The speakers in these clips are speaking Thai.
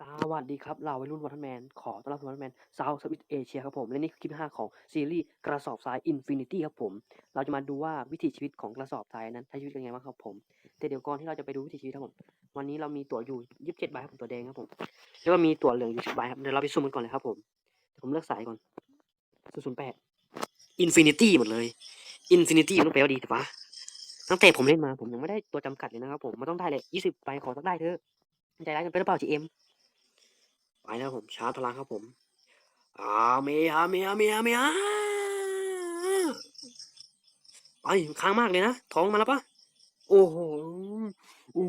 สวัสดีครับเราวัยรุ่นวัฒนแมน ขอต้อนรับสู่วัฒนแมนซาวสวิตเอเชียครับผม และนี่คือคลิป 5 ของซีรีส์กระสอบทรายอินฟินิตี้ครับผม เราจะมาดูว่าวิถีชีวิตของกระสอบทรายนั้นใช้ชีวิตยังไงบ้างครับผม แต่เดี๋ยวก่อนที่เราจะไปดูวิถีชีวิตครับผม วันนี้เรามีตั๋วอยู่ 27 ใบครับผมตัวแดงครับผม แล้วก็มีตั๋วเหลืองอยู่10ใบครับเดี๋ยวเราไปซูมกันก่อนเลยครับผม ผมเลือกสายก่อน008อินฟินิตี้หมดเลยอินฟินิตี้มันต้องแปลว่าดีแต่ว่าตั้งแต่ผมเล่นมาผมยังไม่ได้ตัวจำกัดเลยนะครับผมมันต้องได้เลย20ใบขอสักได้เถอะใจร้ายกันไปหรือเปล่าจีเอ็ม ไปแล้วผมชาร์จพลังครับผมอาเมียเมียเมียเมียไปค้างมากเลยนะ ท้องมาแล้วปะโอ้โหโอ้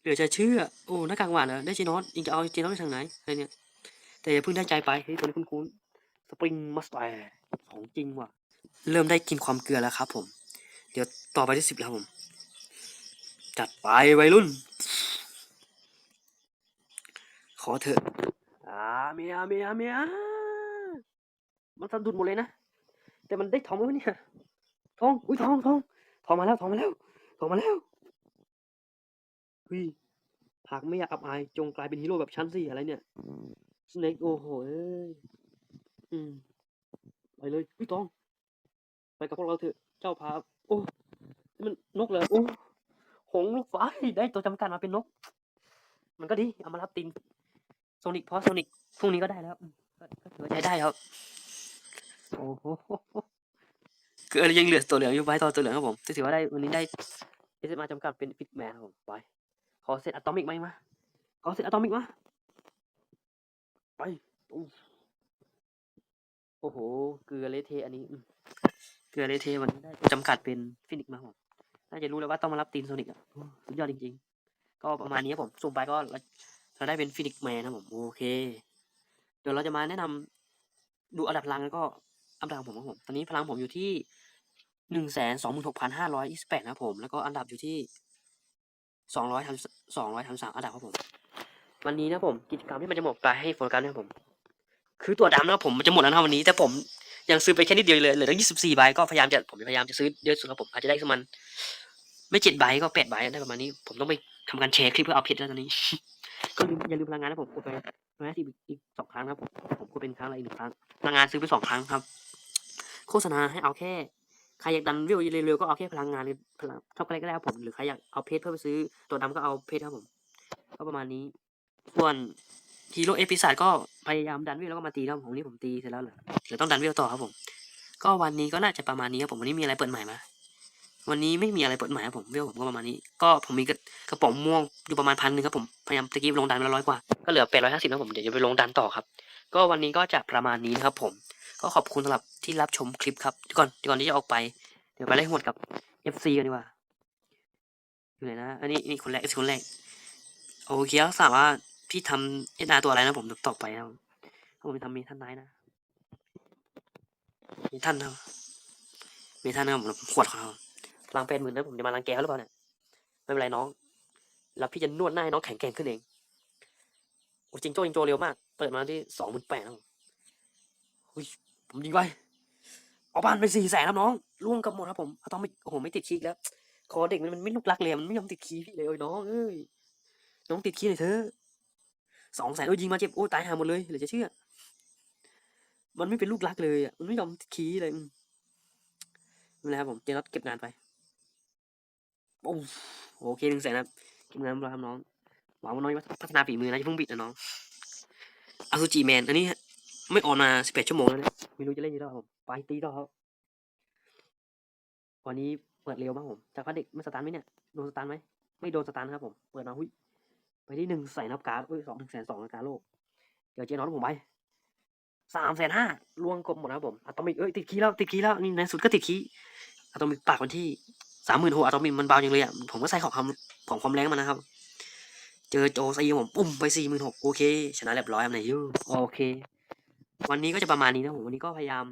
เหลือจะเชื่อ โอ้หน้ากากหวานเหรอได้จีนอสยิงจะเอาจีนอสไปทางไหนอะไรเนี่ย แต่อย่าเพิ่งได้ใจไปเฮ้ยตัวนี้คุ้นๆสปริงมัสแตร์ของจริงว่ะ เริ่มได้กินความเกลือแล้วครับผม เดี๋ยวต่อไปที่สิบแล้วผม จัดไปวัยรุ่น ขอเถอะอ่าเมียเมียเมียมันสะดุดหมดเลยนะ แต่มันได้ทองไหมเนี่ยทองอุ้ยทองทองทองมาแล้วทองมาแล้วทองมาแล้วเฮ้ยหากไม่อยากอับอายจงกลายเป็นฮีโร่แบบฉันสิอะไรเนี่ยสเน็กโอ้โหเอ้ยอืมไปเลยอุ้ยทอง ไปกับพวกเราเถอะเจ้าพาโอ้มันนกเลยโอ้หงส์ลูกไฟได้ตัวจำกัดมาเป็นนก มันก็ดีเอามารับติน โซนิกเพราะโซนิกพรุ่งนี้ก็ได้แล้วก็ถือว่าใช้ได้ครับโอ้โหคือยังเหลือตัวเหลืองอยู่ไปต่อตัวเหลืองครับผมถือว่าได้วันนี้ได้เอสมาจำกัดเป็นฟิกแมนครับผมไปขอเซตอะตอมิกไหมมาขอเซตอะตอมิกมาไปโอ้โหเกลือเลเทอันนี้เกลือเลเทวันนี้ได้จำกัดเป็นฟินิกมาครับผมน่าจะรู้แล้วว่าต้องมารับตีนโซนิกอะสุดยอดจริงๆ ก็ประมาณนี้ครับผมสุ่มไปก็ เราได้เป็นฟินิกแมนนะผมโอเค เดี๋ยวเราจะมาแนะนำดูอันดับพลังแล้วก็อันดับของผมครับผม ตอนนี้พลังผมอยู่ที่หนึ่งแสนสองหมื่นหกพันห้าร้อยยี่สิบแปดนะผม แล้วก็อันดับอยู่ที่สองร้อยทำสองร้อยทำสามอันดับครับผม วันนี้นะผม กิจกรรมที่มันจะหมดไปให้โฟกัสนะครับผม คือตัวดำนะผมมันจะหมดแล้วนะวันนี้ แต่ผมยังซื้อไปแค่นิดเดียวเลยเหลือตั้งยี่สิบสี่ใบก็พยายามจะผมพยายามจะซื้อเยอะสุดครับผมอาจจะได้สักมัน ไม่เจ็ดใบก็แปดใบได้ประมาณนี้ ผมต้องไปทำการแชร์คลิปเพื่อเอาเพชรแล้วตอนนี้ ก็ลืมอย่าลืมพลังงานนะผมกดไปพลังงานที่อีกสองครั้งครับผมผมกดเป็นครั้งละอีกหนึ่งครั้งพลังงานซื้อไปสองครั้งครับ โฆษณาให้เอาแค่ใครอยากดันวิวเร็วๆก็เอาแค่พลังงานเลยพลังเท่ากันก็ได้ครับผมหรือใครอยากเอาเพชรเพื่อไปซื้อตัวดำก็เอาเพชรครับผมก็ประมาณนี้ ส่วนฮีโร่เอพิซาดก็พยายามดันวิวแล้วก็มาตีแล้วผมนี่ผมตีเสร็จแล้วเหรอเดี๋ยวต้องดันวิวต่อครับผม ก็วันนี้ก็น่าจะประมาณนี้ครับผมวันนี้มีอะไรเปิดใหม่มา วันนี้ไม่มีอะไรเปิดใหม่ครับผมเวลผมก็ประมาณนี้ ก็ผมมีกระกระป๋องม่วงอยู่ประมาณพันหนึ่งครับผมพยายามตะกี้ลงดันไปล้วร้อยกว่าก็เหลือแปดร้อยห้าสิบนะผมเดี๋ยวจะไปลงดันต่อครับ ก็วันนี้ก็จะประมาณนี้นะครับ ผม ก็ขอบคุณสำหรับที่รับชมคลิปครับเดี๋ยวก่อนเดี๋ยวก่อนที่จะออกไป เดี๋ยวไปไล่หวดกับ FC กันดีกว่าอยู่ไหนนะอันนี้นี่คนแรกคนแรกโอเคครับถามว่าพี่ทำเอนาตัวอะไรนะผมต่อไปนะผมทำมีท่านนท์นะมีท่านนะครับมีท่านนะครับผมขวดของเรา พลังแปดหมื่นนะผมจะมารังแกเขาหรือเปล่าเนี่ยไม่เป็นไรน้อง แล้วพี่จะนวดหน้าให้น้องแข็งแกร่งขึ้นเองโอ้จริงโจ้จริงโจเร็วมาก เปิดมาที่สองหมื่นแปดครับผมอุ้ยผมยิงไปเอาบ้านไปสี่แสนครับน้องร่วงกับหมดครับผมเอาต้องไม่โอ้โหไม่ติดคีกแล้วคอเด็กมันมันไม่ลุกลักเลยมันไม่ยอมติดคีพี่เลยโอ้ยน้องเอ้ยน้องติดคีเลยเธอสองแสนโอ้ยยิงมาเจ็บโอ้ยตายหาหมดเลยเหลือจะเชื่อ มันไม่เป็นลูกรักเลยอะมันไม่ยอมติดคีเลยอืมไม่เป็นไรครับผมเจนัดเก็บงานไป โอ้โอเคหนึ่งแสนครับเก็บงานเราครับน้องหวังว่าน้องจะพัฒนาฝีมือนะอย่าเพิ่งบิดนะน้องอาซูจิแมนอันนี้ไม่ออนมาสิบแปดชั่วโมงแล้วเนี่ยไม่รู้จะเล่นยังไงแล้วผมไปตีต่อครับวันนี้เปิดเร็วมากผมจากพระเด็กไม่สตาร์ทไหมเนี่ยโดนสตาร์ทไหมไม่โดนสตาร์ทครับผมเปิดมาหุ้ยไปที่หนึ่งแสนนับการ์ดอุ้ยสองหนึ่งแสนสองนับการ์ดโลกเดี๋ยวเจนอนผมไปสามแสนห้าลวงกบหมดนะผมอะตอมิกเอ้ยติดคีย์แล้วติดคีย์แล้วนี่ในสุดก็ติดคีย์อะตอมิกปากวันที่ สามหมื่นหกอะตอมิกมันเบาจังเลยอะผมก็ใส่ของความของความแรงมันนะครับ เจอโจซีผมปุ้มไปสี่หมื่นหกโอเค ชนะเรียบร้อยอันไหนยูโอเค วันนี้ก็จะประมาณนี้นะผมวันนี้ก็พยายาม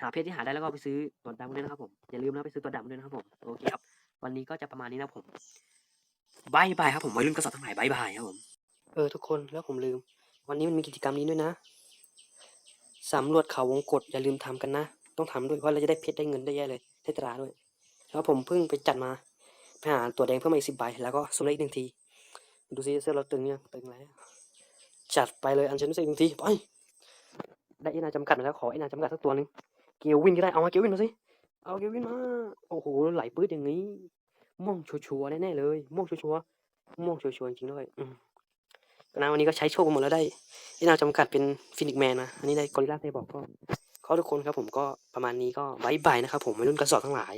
หาเพจที่หาได้แล้วก็ไปซื้อตัวดำด้วยนะครับผมอย่าลืมนะไปซื้อตัวดำด้วยนะครับผมโอเคครับวันนี้ก็จะประมาณนี้นะผมบายบายครับผมวัยรุ่นกระสอบทั้งหลายบายบายครับผมเออทุกคนแล้วผมลืม วันนี้มันมีกิจกรรมนี้ด้วยนะสำรวจเขาวงกฏอย่าลืมทำกันนะ ต้องทำด้วยเพราะเราจะได้เพชรได้เงินได้เยอะเลยได้ตราด้วย แล้วผมเพิ่งไปจัดมาไปหาตัวแดงเพิ่มมาอีกสิบใบแล้วก็สุ่มได้อีกหนึ่งที ดูซิเสื้อเราตึงยังตึงแล้วจัดไปเลยอันเชนสิหนึ่งทีไปได้เอ็นาจำกัดมาแล้วขอเอ็นาจำกัดสักตัวหนึ่งเกลวินก็ได้เอามาเกลวินมาสิเอาเกลวินมาโอ้โหไหลปื้ดอย่างนี้ม่วงชัวร์แน่ๆเลยม่วงชัวร์ม่วงชัวร์จริงด้วยอืมนะวันนี้ก็ใช้โชคหมดแล้วได้เอ็นาจำกัดเป็นฟินิกแมนนะอันนี้ได้กอริลลาเซบอกก็ขอทุกคนครับผมก็ประมาณนี้ก็บายบายนะครับผมวัยรุ่นกระสอบทั้งหลาย